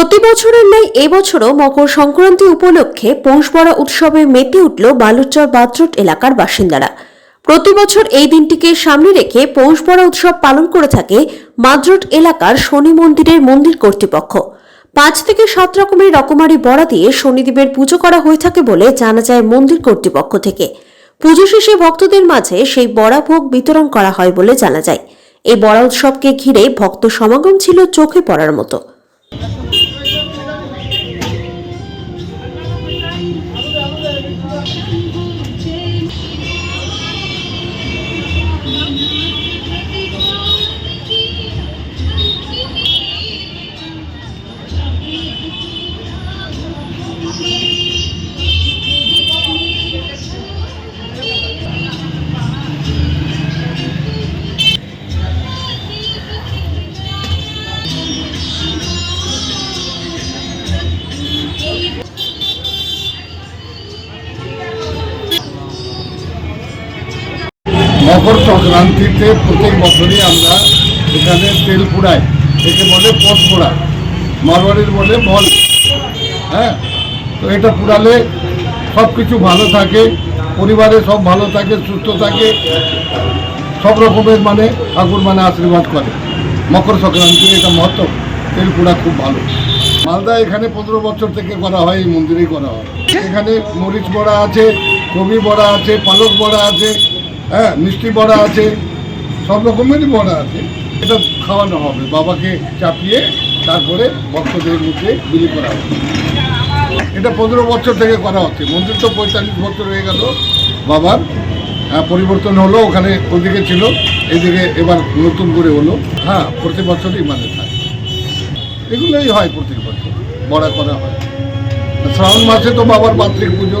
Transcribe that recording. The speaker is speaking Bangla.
প্রতি বছরের ন্যায় এবছরও মকর সংক্রান্তি উপলক্ষে পৌষবড়া উৎসবে মেতে উঠল বালুচর বাদ্রট এলাকার বাসিন্দারা। প্রতি বছর এই দিনটিকে সামনে রেখে পৌষবড়া উৎসব পালন করে থাকে মাদ্রট এলাকার শনি মন্দিরের মন্দির কর্তৃপক্ষ। পাঁচ থেকে সাত রকমের রকমারি বড়া দিয়ে শনিদেবের পুজো করা হয়ে থাকে বলে জানা যায় মন্দির কর্তৃপক্ষ থেকে। পুজো শেষে ভক্তদের মাঝে সেই বড়া ভোগ বিতরণ করা হয় বলে জানা যায়। এই বড়া উৎসবকে ঘিরে ভক্ত সমাগম ছিল চোখে পড়ার মতো। মকর সংক্রান্তিতে প্রত্যেক বছরই আমরা এখানে তেল পুড়াই। একে বলে পথ পোড়া। মারোয়ারির বলে বল। হ্যাঁ? তো এটা পুড়ালে সব কিছু ভালো থাকে, পরিবারে সব ভালো থাকে, সুস্থ থাকে, সব রকমের মানে ঠাকুর মানে আশীর্বাদ করে। মকর সংক্রান্তি এটা মহত্ব। তেল পোড়া খুব ভালো। মালদা এখানে পনেরো বছর থেকে করা হয়, এই মন্দিরেই করা হয়। এখানে মরিচ বড়া আছে, কবি বড়া আছে, পালক বড়া আছে। হ্যাঁ মিষ্টি বড়া আছে সব রকমেরই বড়া আছে। এটা খাওয়ানো হবে বাবাকে চাপিয়ে তারপরে ভক্তদের মুখে বিলি করা হবে। এটা পনেরো বছর থেকে করা হচ্ছে মন্দির তো পঁয়তাল্লিশ বছর হয়ে গেল বাবার হ্যাঁ, পরিবর্তন হলো ওখানে ওদিকে ছিল এদিকে এবার নতুন করে হলো। হ্যাঁ প্রতি বছরই মানে থাকে। এগুলোই হয় প্রতি বছর বড়া করা হয়। শ্রাবণ মাসে তো বাবার মাতৃক পুজো।